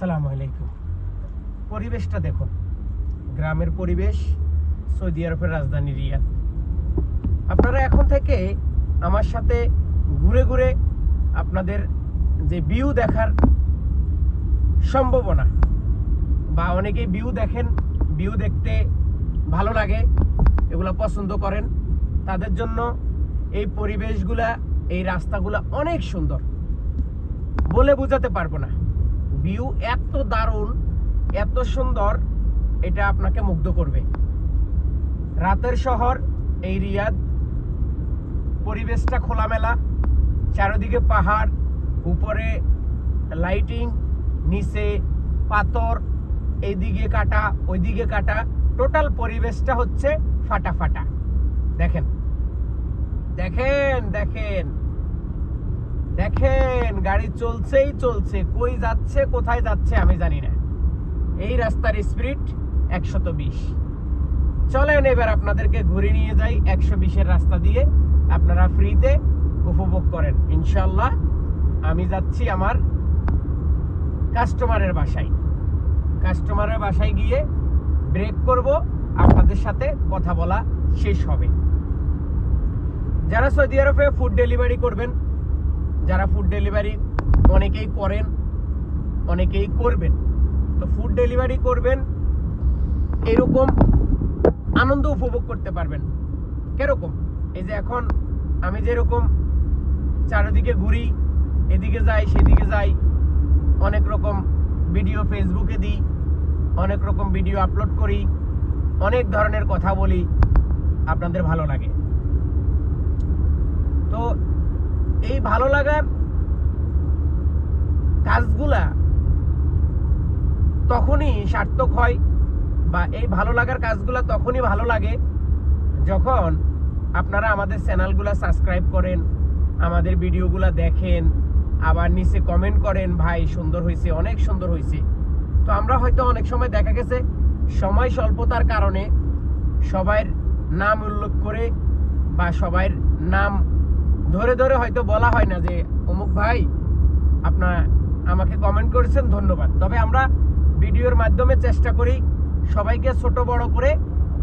আসসালামু আলাইকুম। পরিবেশটা দেখুন। গ্রামের পরিবেশ, সৌদি আরবের রাজধানী রিয়াদ। আপনারা এখন থেকে আমার সাথে ঘুরে ঘুরে আপনাদের যে ভিউ দেখার সম্ভাবনা, বা অনেকেই ভিউ দেখেন, ভিউ দেখতে ভালো লাগে, এগুলো পছন্দ করেন, তাদের জন্য এই পরিবেশগুলা, এই রাস্তাগুলা অনেক সুন্দর। বলে বোঝাতে পারব না। ভিউ এত দারুণ, এত সুন্দর, এটা আপনাকে মুগ্ধ করবে। রাতের শহর, এই রিয়াদ। পরিবেশটা খোলামেলা, চারিদিকে পাহাড়, উপরে লাইটিং নিচে পাথর এইদিকে কাটা, ওইদিকে কাটা। টোটাল পরিবেশটা হচ্ছে ফাটা ফাটা। দেখেন। দেখেন দেখেন। দেখেন, গাড়ি চলছেই চলছে। কই যাচ্ছে, কোথায় যাচ্ছে, আমি জানি না। এই রাস্তার স্পিড একশত বিশ। চলেন, এবার আপনাদেরকে ঘুরে নিয়ে যাই একশো বিশের রাস্তা দিয়ে। আপনারা ফ্রিতে উপভোগ করেন। ইনশাল্লাহ আমি যাচ্ছি আমার কাস্টমারের বাসায়। কাস্টমারের বাসায় গিয়ে ব্রেক করব, আপনাদের সাথে কথা বলা শেষ হবে। যারা সৌদি আরবে ফুড ডেলিভারি করবেন যারা ফুড ডেলিভারি অনেকেই করেন, অনেকেই করবেন। তো ফুড ডেলিভারি করবেন, এরকম আনন্দ উপভোগ করতে পারবেন। কীরকম? এই যে এখন আমি যেরকম চারিদিকে ঘুরি, এদিকে যাই, সেদিকে যাই, অনেক রকম ভিডিও ফেসবুকে দিই, অনেক রকম ভিডিও আপলোড করি, অনেক ধরনের কথা বলি, আপনাদের ভালো লাগে। তো এই ভালো লাগার কাজগুলা তখনই সার্থক হয় বা এই ভালো লাগার কাজগুলা তখনই ভালো লাগে যখন আপনারা আমাদের চ্যানেলগুলো সাবস্ক্রাইব করেন, আমাদের ভিডিওগুলো দেখেন, আবার নিচে কমেন্ট করেন, ভাই, সুন্দর হয়েছে অনেক সুন্দর হয়েছে তো আমরা হয়তো অনেক সময় দেখা গেছে, সময় স্বল্পতার কারণে সবার নাম উল্লেখ করে বা সবার নাম ধরে ধরে হয়তো বলা হয় না যে, অমুক ভাই আপনার আমাকে কমেন্ট করেছেন, ধন্যবাদ। তবে আমরা ভিডিওর মাধ্যমে চেষ্টা করি সবাইকে ছোট বড় করে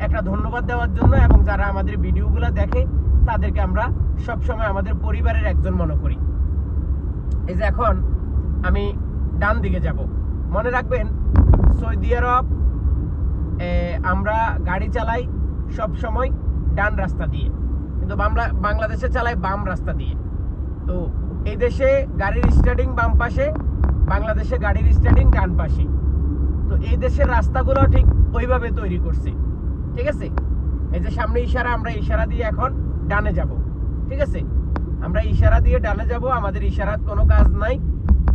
একটা ধন্যবাদ দেওয়ার জন্য এবং যারা আমাদের ভিডিওগুলো দেখে, তাদেরকে আমরা সবসময় আমাদের পরিবারের একজন মনে করি। এই যে এখন আমি ডান দিকে যাব। মনে রাখবেন, সৌদি আরব আমরা গাড়ি চালাই সব সময় ডান রাস্তা দিয়ে। কিন্তু বাংলা বাংলাদেশে চালাই বাম রাস্তা দিয়ে। তো এই দেশে গাড়ির স্টার্টিং বাম পাশে, বাংলাদেশে গাড়ির স্টার্টিং ডান পাশে। তো এই দেশের রাস্তাগুলো ঠিক ওইভাবে তৈরি করছে। ঠিক আছে? এই যে সামনে ইশারা, আমরা ইশারা দিয়ে এখন ডানে যাব। ঠিক আছে? আমরা ইশারা দিয়ে ডানে যাব, আমাদের ইশারাত কোনো কাজ নাই।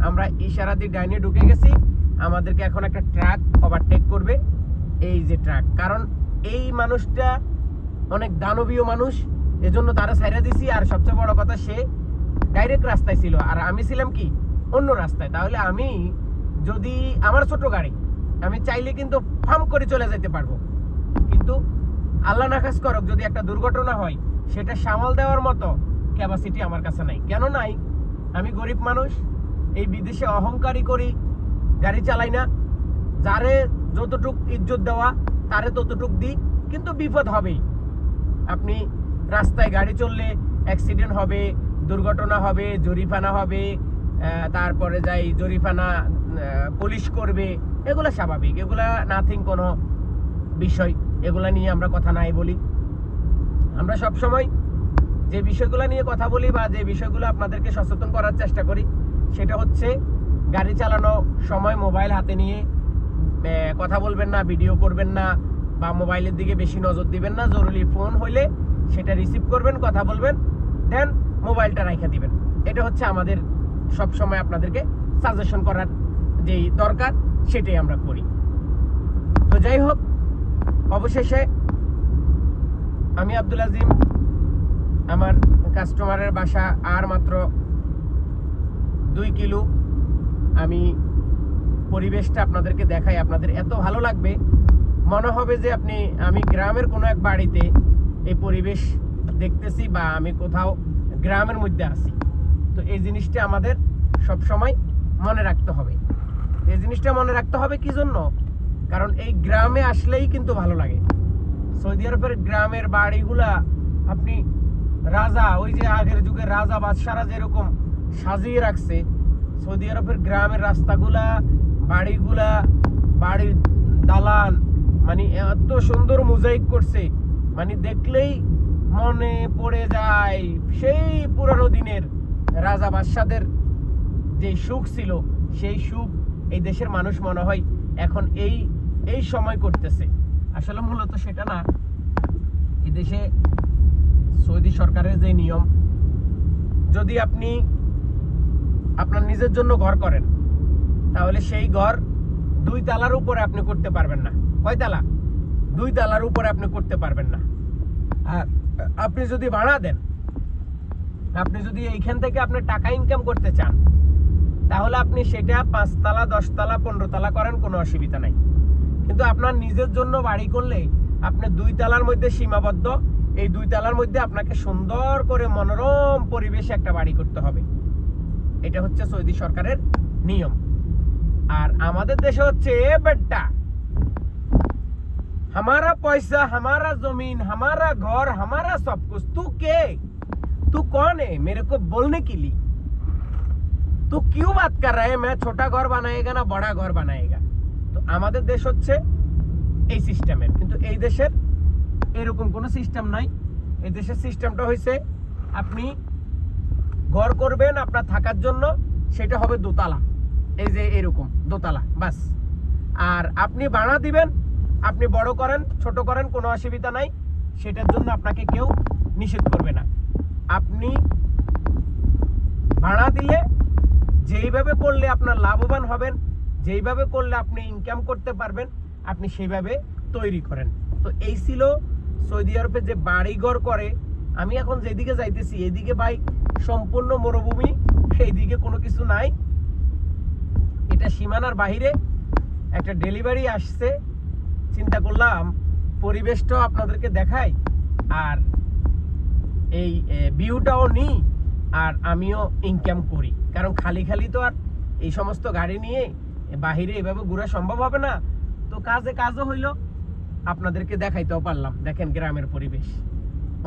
আমরা ইশারা দিয়ে ডাইনে ঢুকে গেছি। আমাদেরকে এখন একটা ট্রাক ওভারটেক করবে। এই যে ট্রাক, কারণ এই মানুষটা অনেক দানবীয় মানুষ। এজন্য তারা সাইরা দিছি, আর সবচেয়ে বড় কথা সে ডাইরেক্ট রাস্তায় ছিল। আর আমি ছিলাম কি? অন্য রাস্তায়। তাহলে আমি যদি আমার ছোট গাড়ি, আমি চাইলে কিন্তু ফার্ম করে চলে যেতে পারব। কিন্তু আল্লাহ নাকাজ করক, যদি একটা দুর্ঘটনা হয়, সেটা সামাল দেওয়ার মতো ক্যাপাসিটি আমার কাছে নাই। কেন নাই? আমি গরিব মানুষ, এই বিদেশে অহংকারী করি, গাড়ি চালাই না। যারে যতটুক ইজ্জত দেওয়া, তারে ততটুক দিই, কিন্তু বিপদ হবেই। আপনি রাস্তায় গাড়ি চললে অ্যাক্সিডেন্ট হবে, দুর্ঘটনা হবে, জরিফানা হবে তারপরে যাই জরিফানা পুলিশ করবে, এগুলো স্বাভাবিক, এগুলা নাথিং কোনো বিষয়, এগুলা নিয়ে আমরা কথা নাই বলি। আমরা সব সময় যে বিষয়গুলো নিয়ে কথা বলি বা যে বিষয়গুলো আপনাদেরকে সচেতন করার চেষ্টা করি, সেটা হচ্ছে গাড়ি চালানো সময় মোবাইল হাতে নিয়ে কথা বলবেন না ভিডিও করবেন না, বা মোবাইলের দিকে বেশি নজর দিবেন না, জরুরি ফোন হইলে সেটা রিসিভ করবেন, কথা বলবেন দেন মোবাইলটা রাখা দিবেন। এটা হচ্ছে আমাদের সব সময় আপনাদেরকে সাজেশন করার যেই দরকার, সেটাই আমরা করি। তো যাই হোক, অবশেষে আমি আব্দুল আজিম, আমার কাস্টমারের বাসা আর মাত্র দুই কিলো। আমি পরিবেশটা আপনাদেরকে দেখাই, আপনাদের এত ভালো লাগবে। মনে হবে যে আপনি, আমি গ্রামের কোনো এক বাড়িতে এই পরিবেশ দেখতেছি বা আমি কোথাও গ্রামের মধ্যে আছি। তো এই জিনিসটা আমাদের সব সময় মনে রাখতে হবে। এই জিনিসটা মনে রাখতে হবে কি জন্য? কারণ এই গ্রামে আসলেই কিন্তু ভালো লাগে। সৌদি আরবের গ্রামের বাড়িগুলা আপনি রাজা, ওই যে আগের যুগের রাজা বাদশারা যেরকম সাজিয়ে রাখছে, সৌদি আরবের গ্রামের রাস্তাগুলা, বাড়িগুলা, বাড়ির দালান মানে এত সুন্দর মোজাইক করছে মানে দেখলেই মনে পড়ে যায় সেই পুরানো দিনের রাজা বাদশাদের যে সুখ ছিল, সেই সুখ এই দেশের মানুষ মনে হয় এখন এই এই সময় করতেছে। আসলে মূলত সেটা না। এই দেশে সৌদি সরকারের যে নিয়ম, যদি আপনি আপনার নিজের জন্য ঘর করেন, তাহলে সেই ঘর দুই তালার উপরে আপনি করতে পারবেন না। কয় তালা? দুই তালার উপরে আপনি করতে পারবেন না। আর আপনি যদি ভাড়া দেন, আপনি যদি এইখান থেকে আপনি টাকা ইনকাম করতে চান, তাহলে আপনি সেটা পাঁচতলা দশতলা পনেরো তলা করেন, কোনো অসুবিধা নাই। কিন্তু আপনার নিজের জন্য বাড়ি করলে আপনি দুই তালার মধ্যে সীমাবদ্ধ, এই দুই তালার মধ্যে আপনাকে সুন্দর করে মনোরম পরিবেশে একটা বাড়ি করতে হবে। এটা হচ্ছে সৌদি সরকারের নিয়ম। আর আমাদের দেশে হচ্ছে এ বেটা हमारा पैसा हमारा जमीन हमारा घर हमारा सब कुछ तू के तू कौन है मेरे को बोलने के लिए तू क्यों बात कर रहा है मैं छोटा घर बनाएगा ना बड़ा घर बनाएगा তো আমাদের দেশ হচ্ছে এই সিস্টেমের কিন্তু এই দেশের এরকম কোনো সিস্টেম নাই এই দেশের সিস্টেমটা হয়েছে আপনি ঘর করবেন আপনার থাকার জন্য সেটা হবে দোতলা এই যে এরকম দোতলা বাস আর আপনি ভাড়া দিবেন আপনি বড় করেন, ছোট করেন, কোনো অসুবিধা নাই। সেটার জন্য আপনাকে কেউ নিষেধ করবে না। আপনি ভাড়া দিলে যেইভাবে করলে আপনার লাভবান হবেন, যেইভাবে করলে আপনি ইনকাম করতে পারবেন, আপনি সেইভাবে তৈরি করেন। তো এই ছিল সৌদি আরবে যে বাড়িঘর করে। আমি এখন যেদিকে যাইতেছি, এদিকে ভাই সম্পূর্ণ মরুভূমি এইদিকে কোনো কিছু নাই। এটা সীমানার বাইরে একটা ডেলিভারি আসছে। চিন্তা করলাম পরিবেশটাও আপনাদেরকে দেখাই, আর এই ভিউটাও নিই, আর আমিও ইনকাম করি। কারণ খালি খালি তো আর এই সমস্ত গাড়ি নিয়ে বাহিরে এভাবে ঘোরা সম্ভব হবে না। তো কাজে কাজও হইল, আপনাদেরকে দেখাইতেও পারলাম। দেখেন গ্রামের পরিবেশ।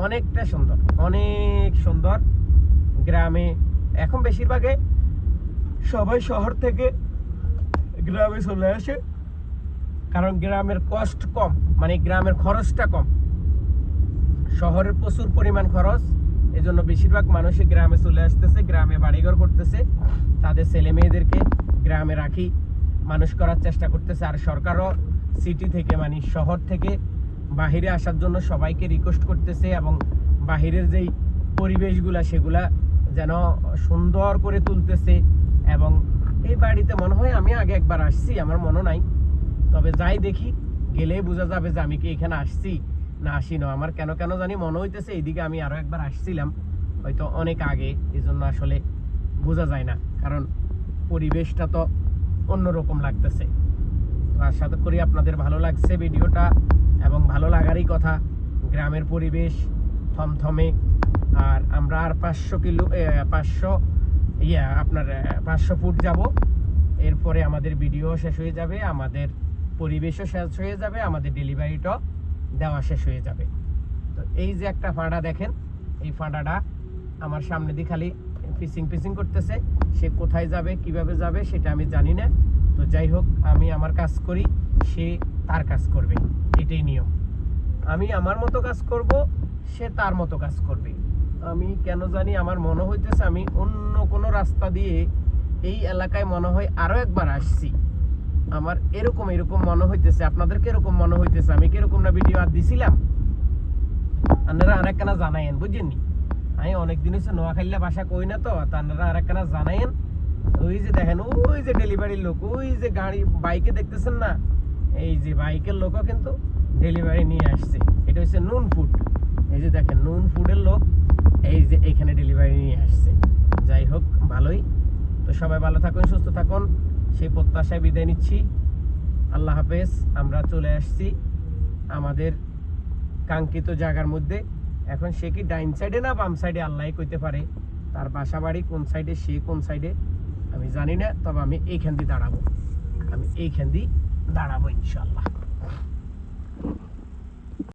অনেকটা সুন্দর, অনেক সুন্দর গ্রামে। এখন বেশিরভাগে সবাই শহর থেকে গ্রামে চলে আসে। কারণ গ্রামের কষ্ট কম মানে গ্রামের খরচটা কম। শহরের প্রচুর পরিমাণ খরচ এই জন্য বেশিরভাগ মানুষই গ্রামে চলে আসতেছে, গ্রামে বাড়িঘর করতেছে। তাদের ছেলে মেয়েদেরকে গ্রামে রাখি, মানুষ করার চেষ্টা করতেছে। আর সরকারও সিটি থেকে মানে শহর থেকে বাহিরে আসার জন্য সবাইকে রিকোয়েস্ট করতেছে এবং বাহিরের যেই পরিবেশগুলা, সেগুলা যেন সুন্দর করে তুলতেছে। এবং এই বাড়িতে মনে হয় আমি আগে একবার আসছি, আমার মনে নাই। তবে যাই দেখি, গেলেই বোঝা যাবে যে আমি কি এখানে আসছি না আসি না। আমার কেন কেন জানি মনে হইতেছে এইদিকে আমি আরও একবার আসছিলাম। হয়তো অনেক আগে এই জন্য আসলে বোঝা যায় না, কারণ পরিবেশটা তো অন্যরকম লাগতেছে। তো আশা করি আপনাদের ভালো লাগছে ভিডিওটা, এবং ভালো লাগারই কথা, গ্রামের পরিবেশ থমথমে, আর আমরা আর পাঁচশো কিলো পাঁচশো, ইয়া, আপনার পাঁচশো ফুট যাব। এরপরে আমাদের ভিডিও শেষ হয়ে যাবে, আমাদের পরিবেশও শেষ হয়ে যাবে, আমাদের ডেলিভারিটাও দেওয়া শেষ হয়ে যাবে। তো এই যে একটা ফাঁড়া দেখেন, এই ফাঁড়াটা আমার সামনে দিয়ে খালি পিসিং পিসিং করতেছে, সে কোথায় যাবে, কীভাবে যাবে সেটা আমি জানি না। তো যাই হোক, আমি আমার কাজ করি, সে তার কাজ করবে, এটাই নিয়ম। আমি আমার মতো কাজ করব, সে তার মতো কাজ করবে। আমি কেন জানি আমার মনে হইতেছে আমি অন্য কোনো রাস্তা দিয়ে এই এলাকায় মনে হয় আরও একবার আসছি। আমার এরকম এরকম মনে হইতেছে, আপনাদেরকে এরকম মনে হইতেছে, আমি কি এরকম না ভিডিও আর দিছিলাম? আপনারা আরেকখানা জানাইন বুঝছেন আমি অনেকদিন হচ্ছে নোয়াখাইলা বাসা কই না তা আপনারা আরেকখানা জানাইন ওই যে দেখেন, ওই যে ডেলিভারির লোক, ওই যে গাড়ি, বাইকে দেখতেছেন না? এই যে বাইকের লোকও কিন্তু ডেলিভারি নিয়ে আসছে। এটা হচ্ছে নুন ফুড। এই যে দেখেন, নুন ফুডের লোক এই যে এখানে ডেলিভারি নিয়ে আসছে। যাই হোক, ভালোই। তো সবাই ভালো থাকুন, সুস্থ থাকুন। সেই প্রত্যাশায় বিদায় নিচ্ছি। আল্লাহ হাফেজ, আমরা চলে আসছি আমাদের কাঙ্ক্ষিত জায়গার মধ্যে। এখন সে কি ডাইন সাইডে না বাম সাইডে আল্লাহ কইতে পারে। তার বাসা বাড়ি কোন সাইডে, সে কোন সাইডে, আমি জানি না। তবে আমি এইখান দিয়ে দাঁড়াবো। আমি এইখান দিয়ে দাঁড়াবো ইনশাল্লাহ